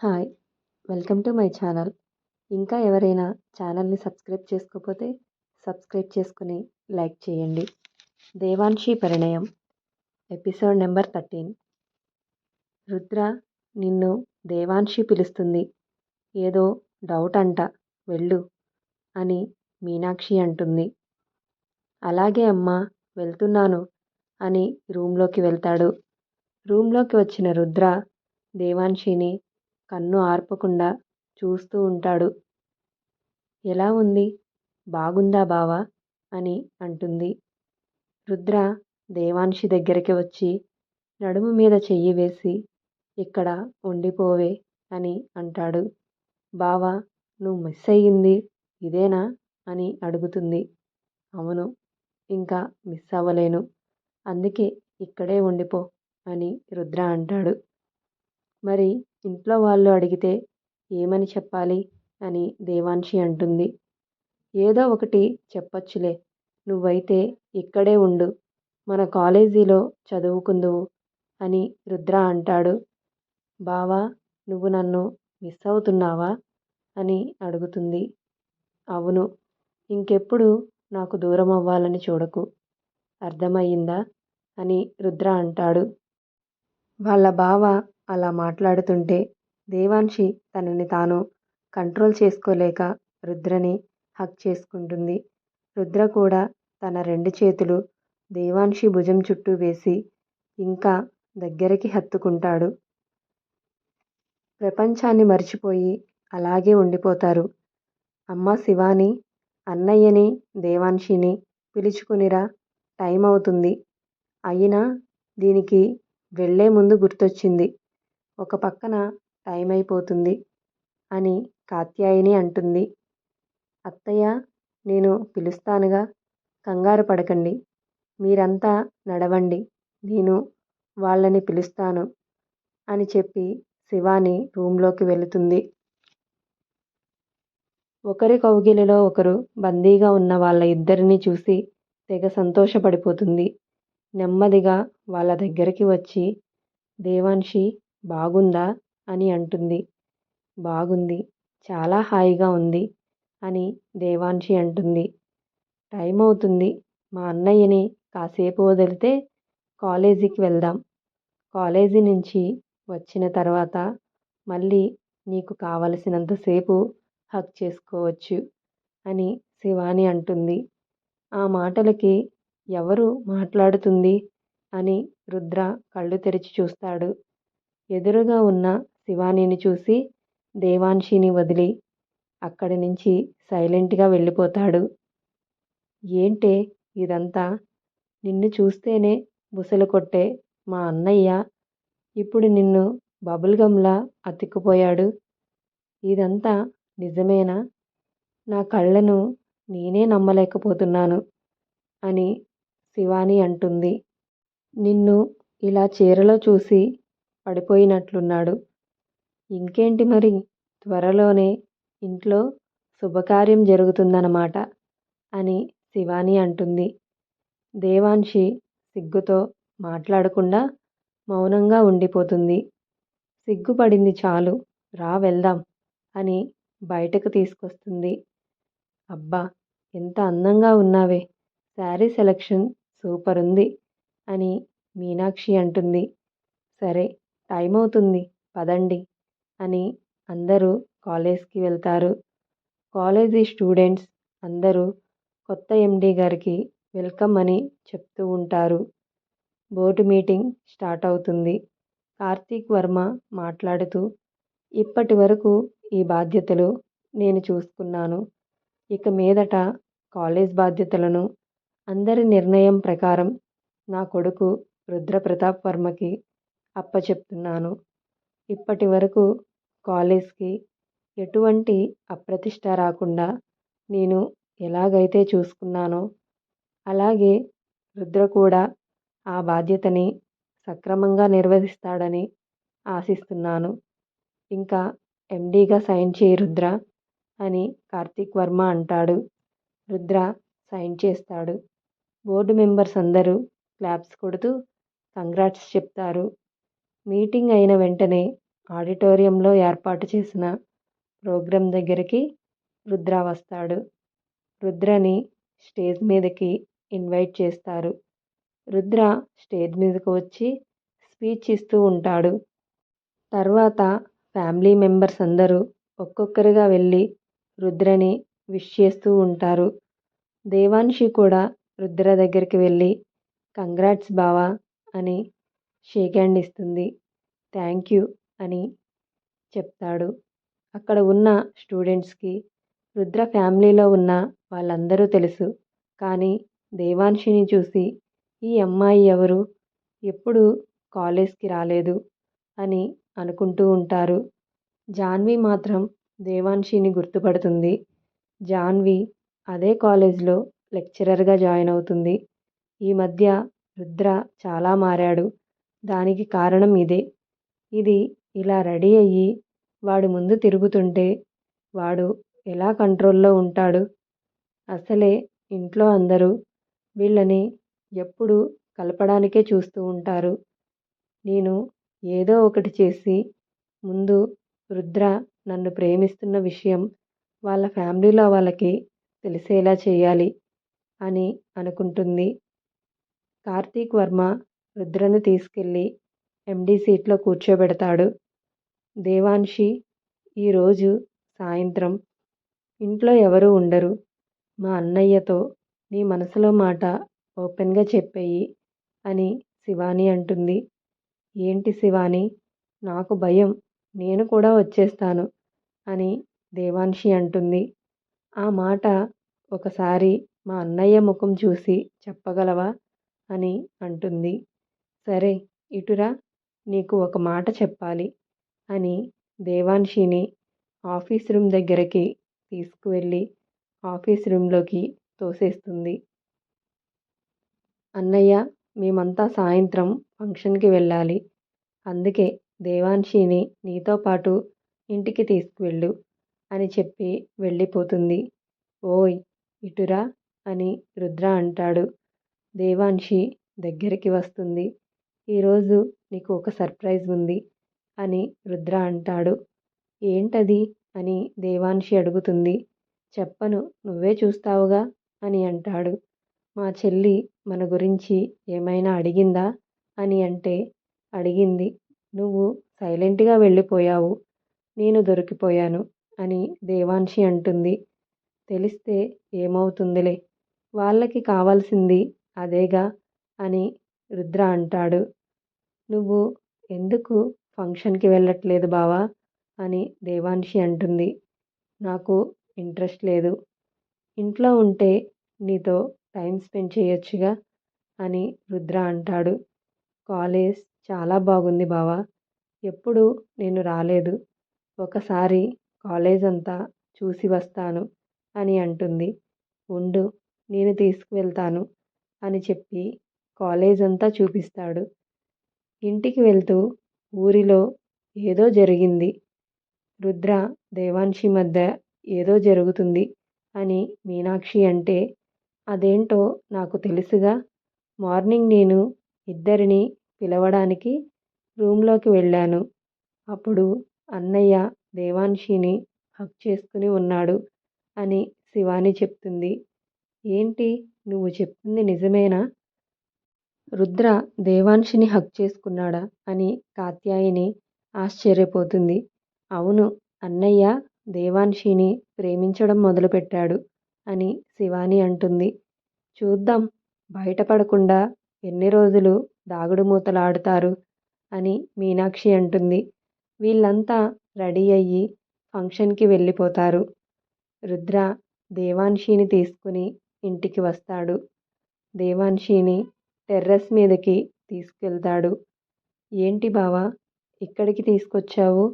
Hi welcome to my channel. ఇంకా ఎవరైనా ఛానల్ని సబ్స్క్రైబ్ చేసుకోకపోతే సబ్స్క్రైబ్ చేసుకుని లైక్ చేయండి. Devanshi Parinayam episode number thirteen. Rudra నిన్ను దేవాన్షి పిలుస్తుంది. ఏదో డౌట్ అంట వెళ్ళు అని మీనాక్షి అంటుంది. అలాగే అమ్మా వెళ్తున్నాను అని రూమ్లోకి వెళ్తాడు. రూమ్లోకి వచ్చిన రుద్ర దేవాన్షిని కన్ను ఆర్పకుండా చూస్తూ ఉంటాడు. ఎలా ఉంది? బాగుందా బావా అని అంటుంది. రుద్ర దేవాన్షి దగ్గరికి వచ్చి నడుము మీద చెయ్యి వేసి ఇక్కడ ఉండిపోవే అని అంటాడు. బావా నువ్వు మిస్ అయ్యింది ఇదేనా అని అడుగుతుంది. అవును ఇంకా మిస్ అవ్వలేను. అందుకే ఇక్కడే ఉండిపో అని రుద్ర అంటాడు. మరి ఇంట్లో వాళ్ళు అడిగితే ఏమని చెప్పాలి అని దేవాన్షి అంటుంది. ఏదో ఒకటి చెప్పొచ్చులే నువ్వైతే ఇక్కడే ఉండు మన కాలేజీలో చదువుకుందువు అని రుద్ర అంటాడు. బావా నువ్వు నన్ను మిస్ అవుతున్నావా అని అడుగుతుంది. అవును ఇంకెప్పుడు నాకు దూరం అవ్వాలని చూడకు అర్థమయ్యిందా అని రుద్ర అంటాడు. వాళ్ళ బావ అలా మాట్లాడుతుంటే దేవాన్షి తనని తాను కంట్రోల్ చేసుకోలేక రుద్రని హక్ చేసుకుంటుంది. రుద్ర కూడా తన రెండు చేతులు దేవాన్షి భుజం చుట్టూ వేసి ఇంకా దగ్గరికి హత్తుకుంటాడు. ప్రపంచాన్ని మర్చిపోయి అలాగే ఉండిపోతారు. అమ్మ శివాని అన్నయ్యని దేవాన్షిని పిలుచుకునిరా టైం అవుతుంది అయినా దీనికి వెళ్ళే ముందు గుర్తొచ్చింది. ఒక పక్కన టైం అయిపోతుంది అని కాత్యాయని అంటుంది. అత్తయ్య నేను పిలుస్తానుగా కంగారు పడకండి. మీరంతా నడవండి నేను వాళ్ళని పిలుస్తాను అని చెప్పి శివాని రూమ్లోకి వెళుతుంది. ఒకరి కౌగిలిలో ఒకరు బందీగా ఉన్న వాళ్ళ ఇద్దరిని చూసి తెగ సంతోషపడిపోతుంది. నెమ్మదిగా వాళ్ళ దగ్గరికి వచ్చి దేవాన్షి బాగుందా అని అంటుంది. బాగుంది. చాలా హాయిగా ఉంది అని దేవాన్షి అంటుంది. టైం అవుతుంది. మా అన్నయ్యని కాసేపు వదిలితే కాలేజీకి వెళ్దాం. కాలేజీ నుంచి వచ్చిన తర్వాత మళ్ళీ నీకు కావలసినంతసేపు హక్ చేసుకోవచ్చు అని శివాని అంటుంది. ఆ మాటలకి ఎవరు మాట్లాడుతుంది అని రుద్ర కళ్ళు తెరిచి చూస్తాడు. ఎదురుగా ఉన్న శివానీని చూసి దేవాన్షిని వదిలి అక్కడి నుంచి సైలెంట్గా వెళ్ళిపోతాడు. ఏంటే ఇదంతా? నిన్ను చూస్తేనే బుసలు కొట్టే మా అన్నయ్య. ఇప్పుడు నిన్ను బబుల్ గమ్లా అతికిపోయాడు ఇదంతా నిజమేనా? నా కళ్ళను నేనే నమ్మలేకపోతున్నాను అని శివాని అంటుంది. నిన్ను ఇలా చీరలో చూసి పడిపోయినట్లున్నాడు. ఇంకేంటి మరి? త్వరలోనే ఇంట్లో శుభకార్యం జరుగుతుందన్నమాట అని శివాని అంటుంది. దేవాన్షి సిగ్గుతో మాట్లాడకుండా మౌనంగా ఉండిపోతుంది. సిగ్గుపడింది చాలు రా వెళ్దాం అని బయటకు తీసుకొస్తుంది. అబ్బా ఎంత అందంగా ఉన్నావే శారీ సెలక్షన్ సూపర్ ఉంది అని మీనాక్షి అంటుంది. సరే టైం అవుతుంది పదండి అని అందరూ కాలేజ్కి వెళ్తారు. కాలేజీ స్టూడెంట్స్ అందరూ కొత్త ఎండి గారికి వెల్కమ్ అని చెప్తూ ఉంటారు. బోర్డు మీటింగ్ స్టార్ట్ అవుతుంది. కార్తీక్ వర్మ మాట్లాడుతూ ఇప్పటి వరకు ఈ బాధ్యతలు నేను చూసుకున్నాను. ఇక మీదట కాలేజ్ బాధ్యతలను అందరి నిర్ణయం ప్రకారం నా కొడుకు రుద్రప్రతాప్ వర్మకి అప్పచెప్తున్నాను ఇప్పటి వరకు కాలేజ్కి ఎటువంటి అప్రతిష్ట రాకుండా నేను ఎలాగైతే చూసుకున్నానో అలాగే రుద్ర కూడా ఆ బాధ్యతని సక్రమంగా నిర్వహిస్తాడని ఆశిస్తున్నాను. ఇంకా ఎండీగా సైన్ చేయి రుద్ర అని కార్తీక్ వర్మ అంటాడు. రుద్ర సైన్ చేస్తాడు. బోర్డు మెంబర్స్ అందరూ క్లాప్స్ కొడుతూ కంగ్రాట్స్ చెప్తారు. మీటింగ్ అయిన వెంటనే ఆడిటోరియంలో ఏర్పాటు చేసిన ప్రోగ్రాం దగ్గరికి రుద్ర వస్తాడు. రుద్రని స్టేజ్ మీదకి ఇన్వైట్ చేస్తారు. రుద్ర స్టేజ్ మీదకు వచ్చి స్పీచ్ ఇస్తూ ఉంటాడు. తర్వాత ఫ్యామిలీ మెంబర్స్ అందరూ ఒక్కొక్కరిగా వెళ్ళి రుద్రని విష్ చేస్తూ ఉంటారు. దేవాన్షి కూడా రుద్ర దగ్గరికి వెళ్ళి కంగ్రాట్స్ బావా అని షేక్ హ్యాండ్ ఇస్తుంది థ్యాంక్ యూ అని చెప్తాడు. అక్కడ ఉన్న స్టూడెంట్స్కి రుద్ర ఫ్యామిలీలో ఉన్న వాళ్ళందరూ తెలుసు. కానీ దేవాన్షిని చూసి ఈ అమ్మాయి ఎవరు? ఎప్పుడు కాలేజ్కి రాలేదు? అని అనుకుంటూ ఉంటారు. జాన్వి మాత్రం దేవాన్షిని గుర్తుపడుతుంది. జాన్వి అదే కాలేజ్లో లెక్చరర్గా జాయిన్ అవుతుంది. ఈ మధ్య రుద్ర చాలా మారాడు. దానికి కారణం ఇదే. ఇది ఇలా రెడీ అయ్యి వాడు ముందు తిరుగుతుంటే వాడు ఎలా కంట్రోల్లో ఉంటాడు? అసలే ఇంట్లో అందరూ వీళ్ళని ఎప్పుడు కలపడానికే చూస్తూ ఉంటారు. నేను ఏదో ఒకటి చేసి ముందు రుద్ర నన్ను ప్రేమిస్తున్న విషయం వాళ్ళ ఫ్యామిలీలో వాళ్ళకి తెలిసేలా చేయాలి అని అనుకుంటుంది. కార్తీక్ వర్మ రుద్రను తీసుకెళ్ళి ఎండి సీట్లో కూర్చోబెడతాడు. దేవాన్షి ఈరోజు సాయంత్రం ఇంట్లో ఎవరూ ఉండరు. మా అన్నయ్యతో నీ మనసులో మాట ఓపెన్గా చెప్పేయి అని శివాని అంటుంది. ఏంటి శివాని? నాకు భయం. నేను కూడా వచ్చేస్తాను అని దేవాన్షి అంటుంది. ఆ మాట ఒకసారి మా అన్నయ్య ముఖం చూసి చెప్పగలవా అని అంటుంది. సరే ఇటురా నీకు ఒక మాట చెప్పాలి అని దేవాన్షిని ఆఫీస్ రూమ్ దగ్గరికి తీసుకువెళ్ళి ఆఫీస్ రూమ్లోకి తోసేస్తుంది. అన్నయ్య మేమంతా సాయంత్రం ఫంక్షన్కి వెళ్ళాలి. అందుకే దేవాన్షిని నీతో పాటు ఇంటికి తీసుకువెళ్ళు అని చెప్పి వెళ్ళిపోతుంది. ఓయ్ ఇటురా అని రుద్ర అంటాడు. దేవాన్షి దగ్గరికి వస్తుంది. ఈరోజు నీకు ఒక సర్ప్రైజ్ ఉంది అని రుద్ర అంటాడు. ఏంటది? అని దేవాన్షి అడుగుతుంది. చెప్పను నువ్వే చూస్తావుగా అని అంటాడు. మా చెల్లి మన గురించి ఏమైనా అడిగిందా? అని అంటే అడిగింది. నువ్వు సైలెంట్గా వెళ్ళిపోయావు. నేను దొరికిపోయాను అని దేవాన్షి అంటుంది. తెలిస్తే ఏమవుతుందిలే? వాళ్ళకి కావాల్సింది అదేగా అని రుద్ర అంటాడు. నువ్వు ఎందుకు ఫంక్షన్కి వెళ్ళట్లేదు బావా? అని దేవాన్షి అంటుంది. నాకు ఇంట్రెస్ట్ లేదు. ఇంట్లో ఉంటే నీతో టైం స్పెండ్ చేయొచ్చుగా? అని రుద్ర అంటాడు. కాలేజ్ చాలా బాగుంది బావా. ఎప్పుడు నేను రాలేదు. ఒకసారి కాలేజ్ అంతా చూసి వస్తాను అని అంటుంది. ఉండు నేను తీసుకువెళ్తాను అని చెప్పి కాలేజ్ అంతా చూపిస్తాడు. ఇంటికి వెళ్తూ ఊరిలో ఏదో జరిగింది. రుద్ర దేవాన్షి మధ్య ఏదో జరుగుతుంది అని మీనాక్షి అంటే అదేంటో నాకు తెలుసుగా. మార్నింగ్ నేను ఇద్దరిని పిలవడానికి రూమ్లోకి వెళ్ళాను. అప్పుడు అన్నయ్య దేవాన్షిని హక్ చేసుకుని ఉన్నాడు అని శివాని చెప్తుంది. ఏంటి? నువ్వు చెప్తుంది నిజమేనా? రుద్ర దేవాన్షిని హక్ చేసుకున్నాడా అని కాత్యాయిని ఆశ్చర్యపోతుంది. అవును అన్నయ్య దేవాన్షిని ప్రేమించడం మొదలుపెట్టాడు అని శివాని అంటుంది. చూద్దాం బయటపడకుండా ఎన్ని రోజులు దాగుడుమూతలాడుతారు అని మీనాక్షి అంటుంది. వీళ్ళంతా రెడీ అయ్యి ఫంక్షన్కి వెళ్ళిపోతారు. రుద్ర దేవాన్షిని తీసుకుని ఇంటికి వస్తాడు. దేవాన్షిని టెర్రస్ మీదకి తీసుకెళ్తాడు. ఏంటి బావా ఇక్కడికి తీసుకొచ్చావు?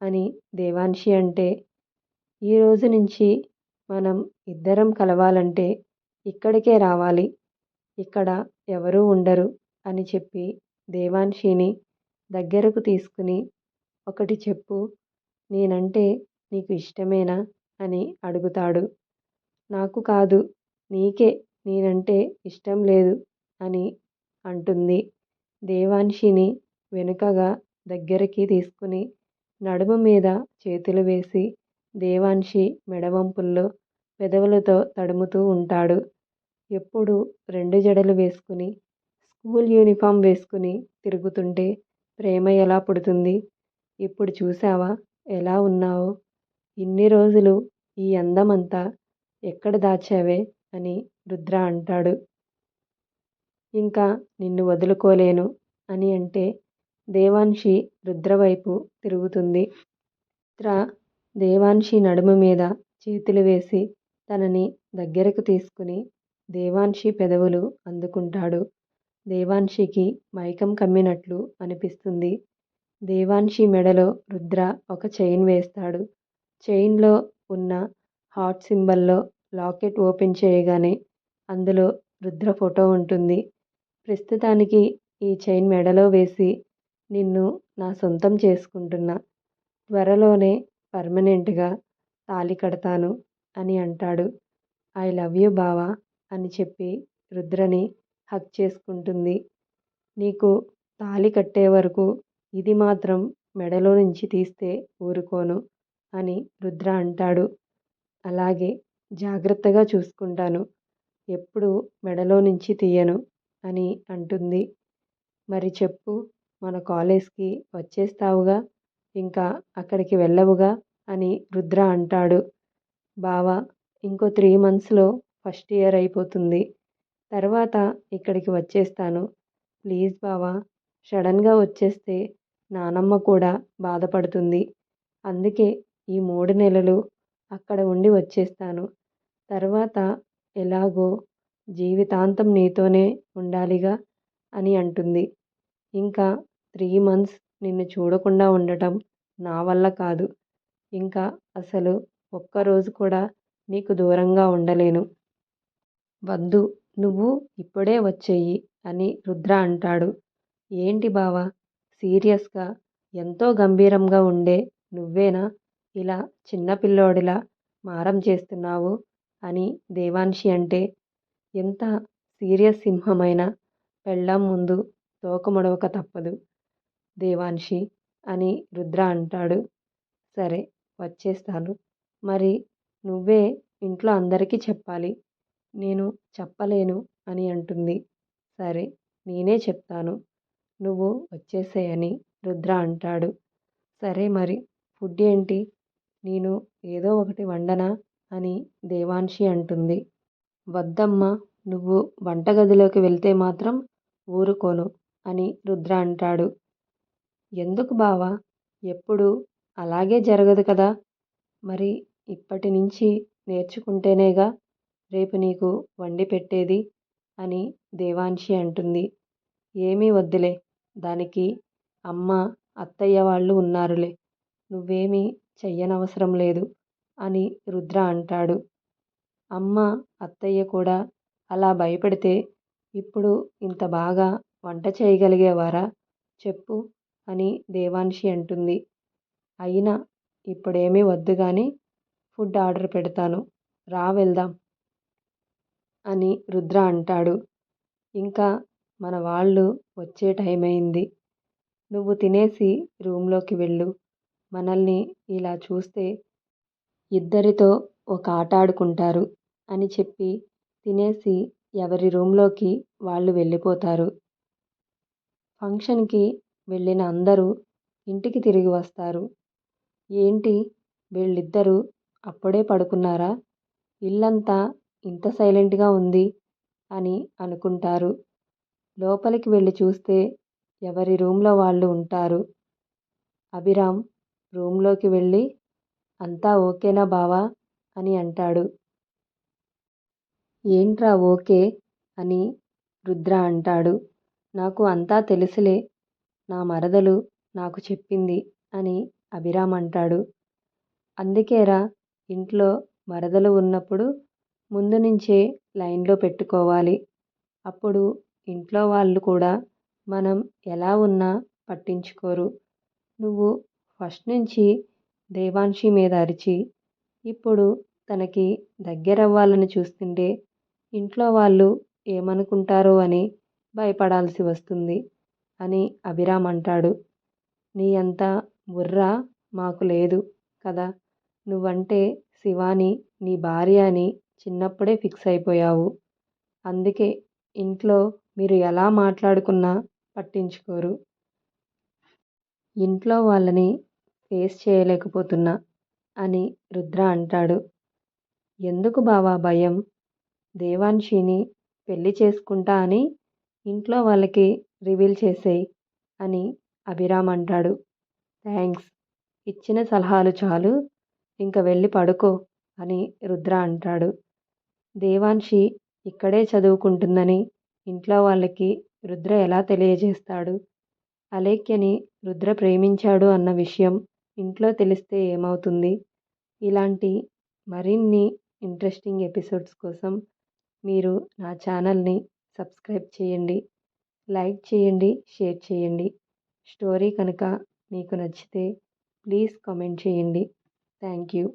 అని దేవాన్షి అంటే ఈరోజు నుంచి మనం ఇద్దరం కలవాలంటే ఇక్కడికే రావాలి. ఇక్కడ ఎవరూ ఉండరు అని చెప్పి దేవాన్షిని దగ్గరకు తీసుకుని ఒకటి చెప్పు నేనంటే నీకు ఇష్టమేనా? అని అడుగుతాడు. నాకు కాదు నీకే నేనంటే ఇష్టం లేదు. అని అంటుంది. దేవాన్షిని వెనుకగా దగ్గరికి తీసుకుని నడుము మీద చేతులు వేసి దేవాన్షి మెడవంపుల్లో పెదవులతో తడుముతూ ఉంటాడు. ఎప్పుడు రెండు జడలు వేసుకుని స్కూల్ యూనిఫామ్ వేసుకుని తిరుగుతుంటే ప్రేమ ఎలా పుడుతుంది? ఇప్పుడు చూసావా ఎలా ఉన్నావో? ఇన్ని రోజులు ఈ అందమంతా ఎక్కడ దాచావే? అని రుద్ర అంటాడు. ఇంకా నిన్ను వదులుకోలేను అని అంటే దేవాన్షి రుద్ర వైపు తిరుగుతుంది. రుద్ర దేవాన్షి నడుము మీద చేతులు వేసి తనని దగ్గరకు తీసుకుని దేవాన్షి పెదవులు అందుకుంటాడు. దేవాన్షికి మైకం కమ్మినట్లు అనిపిస్తుంది. దేవాన్షి మెడలో రుద్ర ఒక చైన్ వేస్తాడు. చైన్లో ఉన్న హార్ట్ సింబల్లో లాకెట్ ఓపెన్ చేయగానే అందులో రుద్ర ఫోటో ఉంటుంది. ప్రస్తుతానికి ఈ చైన్ మెడలో వేసి నిన్ను నా సొంతం చేసుకుంటున్నా. త్వరలోనే పర్మనెంట్గా తాళి కడతాను అని అంటాడు. ఐ లవ్ యూ బావా అని చెప్పి రుద్రని హక్ చేసుకుంటుంది. నీకు తాళి కట్టే వరకు ఇది మాత్రం మెడలో నుంచి తీస్తే ఊరుకోను అని రుద్ర అంటాడు. అలాగే జాగ్రత్తగా చూసుకుంటాను. ఎప్పుడు మెడలో నుంచి తీయను. అని అంటుంది. మరి చెప్పు మన కాలేజ్కి వచ్చేస్తావుగా ఇంకా అక్కడికి వెళ్ళవుగా అని రుద్ర అంటాడు. బావా ఇంకో త్రీ మంత్స్లో ఫస్ట్ ఇయర్ అయిపోతుంది. తర్వాత ఇక్కడికి వచ్చేస్తాను. ప్లీజ్ బావా సడన్గా వచ్చేస్తే నానమ్మ కూడా బాధపడుతుంది. అందుకే ఈ మూడు నెలలు అక్కడ ఉండి వచ్చేస్తాను. తర్వాత ఎలాగో జీవితాంతం నీతోనే ఉండాలిగా అని అంటుంది. ఇంకా త్రీ మంత్స్ నిన్ను చూడకుండా ఉండటం నా వల్ల కాదు. ఇంకా అసలు ఒక్కరోజు కూడా నీకు దూరంగా ఉండలేను. వద్దు నువ్వు ఇప్పుడే వచ్చేయి అని రుద్ర అంటాడు. ఏంటి బావా సీరియస్గా ఎంతో గంభీరంగా ఉండే నువ్వేనా ఇలా చిన్నపిల్లోడిలా మారం చేస్తున్నావు అని దేవాన్షి అంటే ఎంత సీరియస్ సింహమైన పెళ్ళాం ముందు తోకముడవక తప్పదు. దేవాన్షి అని రుద్ర అంటాడు. సరే వచ్చేస్తాను. మరి నువ్వే ఇంట్లో అందరికీ చెప్పాలి. నేను చెప్పలేను అని అంటుంది. సరే నేనే చెప్తాను. నువ్వు వచ్చేసేయని రుద్ర అంటాడు. సరే మరి ఫుడ్ ఏంటి? నేను ఏదో ఒకటి వండనా? అని దేవాన్షి అంటుంది. వద్దమ్మా నువ్వు వంటగదిలోకి వెళ్తే మాత్రం ఊరుకోను అని రుద్ర అంటాడు. ఎందుకు బావా? ఎప్పుడు అలాగే జరగదు కదా. మరి ఇప్పటి నుంచి నేర్చుకుంటేనేగా రేపు నీకు వండి పెట్టేది అని దేవాన్షి అంటుంది. ఏమీ వద్దులే దానికి అమ్మ అత్తయ్య వాళ్ళు ఉన్నారులే నువ్వేమీ చెయ్యనవసరం లేదు అని రుద్ర అంటాడు. అమ్మ అత్తయ్య కూడా అలా భయపడితే ఇప్పుడు ఇంత బాగా వంట చేయగలిగేవారా? చెప్పు అని దేవాన్షి అంటుంది. అయినా ఇప్పుడేమీ వద్దు కానీ ఫుడ్ ఆర్డర్ పెడతాను. రా వెళ్దాం అని రుద్ర అంటాడు. ఇంకా మన వాళ్ళు వచ్చే టైం అయింది నువ్వు తినేసి రూమ్లోకి వెళ్ళు. మనల్ని ఇలా చూస్తే ఇద్దరితో ఒక ఆట ఆడుకుంటారు. అని చెప్పి తినేసి ఎవరి రూమ్లోకి వాళ్ళు వెళ్ళిపోతారు. ఫంక్షన్కి వెళ్ళిన అందరూ ఇంటికి తిరిగి వస్తారు. ఏంటి? వీళ్ళిద్దరూ అప్పుడే పడుకున్నారా? ఇల్లంతా ఇంత సైలెంట్గా ఉంది అని అనుకుంటారు. లోపలికి వెళ్ళి చూస్తే ఎవరి రూమ్లో వాళ్ళు ఉంటారు? అభిరామ్ రూమ్లోకి వెళ్ళి అంతా ఓకేనా బావా? అని అంటాడు. ఏంట్రా ఓకే అని రుద్ర అంటాడు. నాకు అంతా తెలుసులే నా మరదలు నాకు చెప్పింది అని అభిరామ్ అంటాడు. అందుకేరా ఇంట్లో మరదలు ఉన్నప్పుడు ముందు నుంచే లైన్లో పెట్టుకోవాలి. అప్పుడు ఇంట్లో వాళ్ళు కూడా మనం ఎలా ఉన్నా పట్టించుకోరు. నువ్వు ఫస్ట్ నుంచి దేవాన్షి మీద అరిచి ఇప్పుడు తనకి దగ్గరవ్వాలని చూస్తుంటే ఇంట్లో వాళ్ళు ఏమనుకుంటారో అని భయపడాల్సి వస్తుంది అని అభిరామ్ అంటాడు. నీ అంత బుర్ర మాకు లేదు కదా. నువ్వంటే శివాని నీ భార్య అని చిన్నప్పుడే ఫిక్స్ అయిపోయావు. అందుకే ఇంట్లో మీరు ఎలా మాట్లాడుకున్నా పట్టించుకోరు. ఇంట్లో వాళ్ళని ఫేస్ చేయలేకపోతున్నా అని రుద్ర అంటాడు. ఎందుకు బావా భయం? దేవాన్షిని పెళ్ళి చేసుకుంటా అని ఇంట్లో వాళ్ళకి రివీల్ చేసేయి అని అభిరామ్ అంటాడు. థ్యాంక్స్ ఇచ్చిన సలహాలు చాలు. ఇంక వెళ్ళి పడుకో అని రుద్ర అంటాడు. దేవాన్షి ఇక్కడే చదువుకుంటుందని ఇంట్లో వాళ్ళకి రుద్ర ఎలా తెలియజేస్తాడు? అలేఖ్యని రుద్ర ప్రేమించాడు అన్న విషయం ఇంట్లో తెలిస్తే ఏమవుతుంది? ఇలాంటి మరిన్ని ఇంట్రెస్టింగ్ ఎపిసోడ్స్ కోసం మీరు నా ఛానల్ని సబ్స్క్రైబ్ చేయండి లైక్ చేయండి షేర్ చేయండి. స్టోరీ కనుక మీకు నచ్చితే ప్లీజ్ కామెంట్ చేయండి. Thank you.